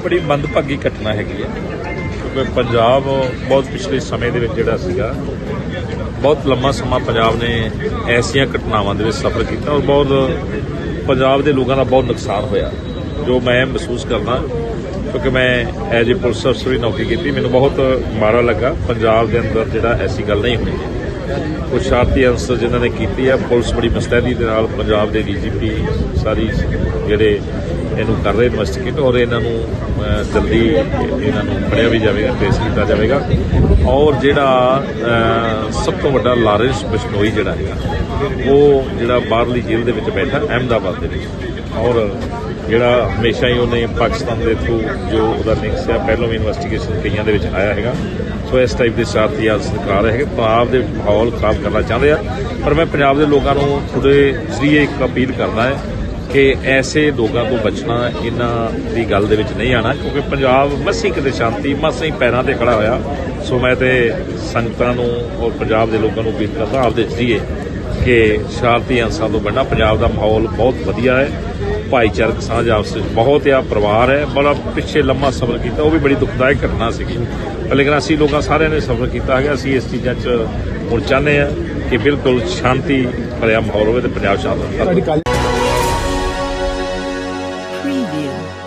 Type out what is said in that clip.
ਬੜੀ ਮੰਦਭਾਗੀ ਘਟਨਾ ਹੈਗੀ ਹੈ। ਕਿਉਂਕਿ ਪੰਜਾਬ ਬਹੁਤ ਪਿਛਲੇ ਸਮੇਂ ਦੇ ਵਿੱਚ ਜਿਹੜਾ ਸੀਗਾ, ਬਹੁਤ ਲੰਮਾ ਸਮਾਂ ਪੰਜਾਬ ਨੇ ਐਸੀਆਂ ਘਟਨਾਵਾਂ ਦੇ ਵਿੱਚ ਸਫ਼ਰ ਕੀਤਾ ਔਰ ਬਹੁਤ ਪੰਜਾਬ ਦੇ ਲੋਕਾਂ ਦਾ ਬਹੁਤ ਨੁਕਸਾਨ ਹੋਇਆ, ਜੋ ਮੈਂ ਮਹਿਸੂਸ ਕਰਦਾ, ਕਿਉਂਕਿ ਮੈਂ ਐਜ ਏ ਪੁਲਿਸ ਅਫਸਰ ਵੀ ਨੌਕਰੀ ਕੀਤੀ, ਮੈਨੂੰ ਬਹੁਤ ਮਾੜਾ ਲੱਗਾ, ਪੰਜਾਬ ਦੇ ਅੰਦਰ ਜਿਹੜਾ ਐਸੀ ਗੱਲ ਨਹੀਂ ਹੋਈ। ਕੁਝ ਸ਼ਾਰਤੀ ਅਨਸਰ ਜਿਨ੍ਹਾਂ ਨੇ ਕੀਤੀ ਹੈ ਪੁਲਿਸ ਬੜੀ ਮੁਸਤੈਦੀ ਦੇ ਨਾਲ ਪੰਜਾਬ ਦੇ ਡੀਜੀਪੀ ਸਾਰੀ ਜਿਹੜੇ ਇਹਨੂੰ ਕਰ ਰਹੇ ਇਨਵੈਸਟੀਗੇਟ ਔਰ ਇਹਨਾਂ ਨੂੰ ਜਲਦੀ ਇਹਨਾਂ ਨੂੰ ਫੜਿਆ ਵੀ ਜਾਵੇਗਾ ਟ੍ਰੇਸ ਕੀਤਾ ਜਾਵੇਗਾ। ਔਰ ਜਿਹੜਾ ਸਭ ਤੋਂ ਵੱਡਾ ਲਾਰੈਂਸ ਬਿਸ਼ਨੋਈ ਜਿਹੜਾ ਹੈਗਾ, ਉਹ ਜਿਹੜਾ ਬਾਹਰਲੀ ਜੇਲ੍ਹ ਦੇ ਵਿੱਚ ਬੈਠਾ, ਅਹਿਮਦਾਬਾਦ ਦੇ ਵਿੱਚ। ਔਰ ਜਿਹੜਾ ਹਮੇਸ਼ਾ ਹੀ ਉਹਨੇ ਪਾਕਿਸਤਾਨ ਦੇ ਥਰੂ ਜੋ ਉਹਦਾ ਲਿੰਕ ਸੀ ਪਹਿਲਾਂ ਵੀ ਇਨਵੈਸਟੀਗੇਸ਼ਨ ਕਈਆਂ ਦੇ ਵਿੱਚ ਆਇਆ ਹੈਗਾ। ਸੋ ਇਸ ਟਾਈਪ ਦੇ ਸ਼ਰਾਰਤੀ ਆਦਤ ਕਰਾ ਰਹੇ ਹੈਗੇ। ਪੰਜਾਬ ਦੇ ਮਾਹੌਲ ਖਰਾਬ ਕਰਨਾ ਚਾਹੁੰਦੇ ਆ, ਪਰ ਮੈਂ ਪੰਜਾਬ ਦੇ ਲੋਕਾਂ ਨੂੰ ਤੁਹਾਡੇ ਜ਼ਰੀਏ ਇੱਕ ਅਪੀਲ ਕਰਦਾ ਹੈ ਕਿ ਐਸੇ ਲੋਕਾਂ ਤੋਂ ਬਚਣਾ ਇਹਨਾਂ ਦੀ ਗੱਲ ਦੇ ਵਿੱਚ ਨਹੀਂ ਆਣਾ, ਕਿਉਂਕਿ ਪੰਜਾਬ ਮਸੀ ਕਿਤੇ ਸ਼ਾਂਤੀ ਮਸੀ ਪੈਰਾਂ ਤੇ ਖੜਾ ਹੋਇਆ। ਸੋ ਮੈਂ ਤੇ ਸੰਗਤਾਂ ਨੂੰ ਔਰ ਪੰਜਾਬ ਦੇ ਲੋਕਾਂ ਨੂੰ ਅਪੀਲ ਕਰਦਾ, ਆਪਦੇ ਜ਼ਰੀਏ ਕਿ ਸ਼ਰਾਰਤੀ ਅੰਸਾਂ ਤੋਂ ਬਣਨਾ। ਪੰਜਾਬ ਦਾ ਮਾਹੌਲ ਬਹੁਤ ਵਧੀਆ ਹੈ। ਭਾਈਚਾਰਕ ਸਾਂਝ ਆਪਸ ਵਿੱਚ ਬਹੁਤ ਆ, ਪਰਿਵਾਰ ਹੈ। ਬੜਾ ਪਿੱਛੇ ਲੰਮਾ ਸਫ਼ਰ ਕੀਤਾ, ਉਹ ਵੀ ਬੜੀ ਦੁਖਦਾਇਕ ਘਟਨਾ ਸੀਗੀ। ਲੇਕਿਨ ਅਸੀਂ ਲੋਕਾਂ ਸਾਰਿਆਂ ਨੇ ਸਫ਼ਰ ਕੀਤਾ ਹੈਗਾ। ਅਸੀਂ ਇਸ ਚੀਜ਼ਾਂ 'ਚ ਹੁਣ ਚਾਹੁੰਦੇ ਆ ਕਿ ਬਿਲਕੁਲ ਸ਼ਾਂਤੀ, ਭਰਿਆ ਮਾਹੌਲ ਹੋਵੇ ਤੇ ਪੰਜਾਬ ਸ਼ਾਂਤ ਹੋਵੇ। 你